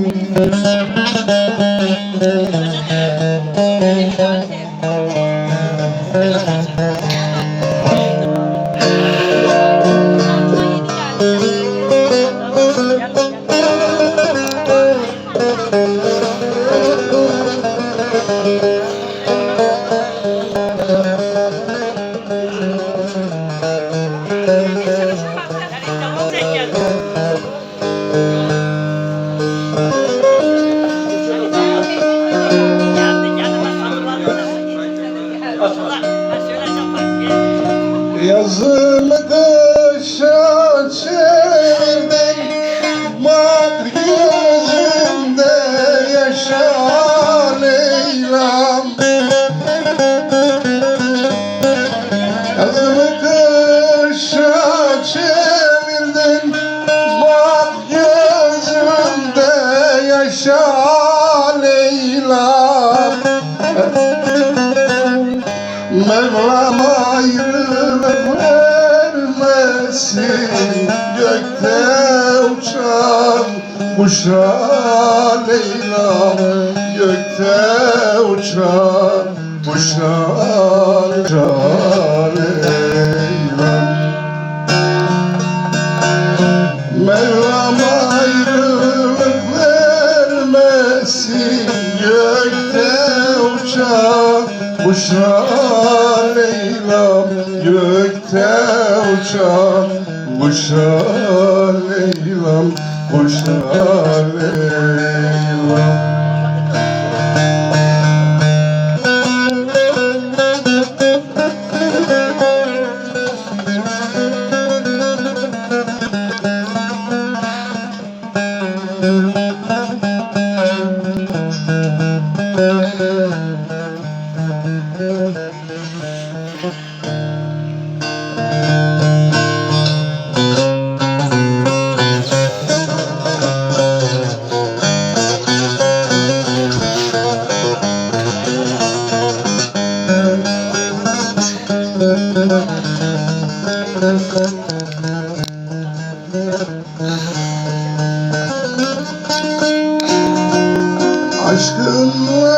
Thank you. Yazımı kışa çevirdim Mat gözümde yaşa Leyla'm. Yazımı kışa çevirdin Mat gözümde yaşa Leyla'm. Mevlam ayrılık vermesin Gökte uçan kuşa Leyla. Gökte uçan kuşa Leyla. Mevlam ayrılık vermesin. Gökte uçan kuşa Gökte uçan kuşa Leyla Kuşa Leyla Aşkınla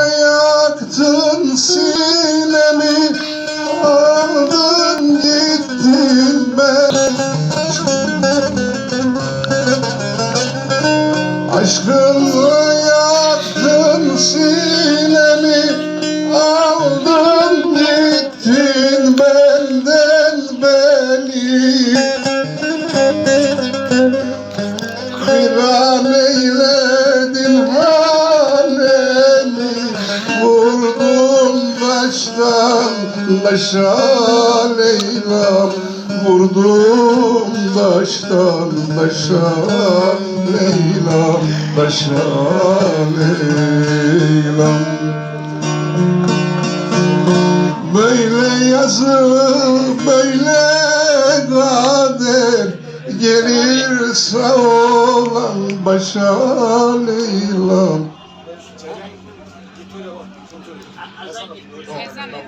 Hayran eyledin halemi Vurdum baştan başa Leyla'm. Vurdum baştan başa Leyla'm Başa Leyla'm. Böyle yazı kader Gelir sağ olan başa Leyla'm Ezan ezan.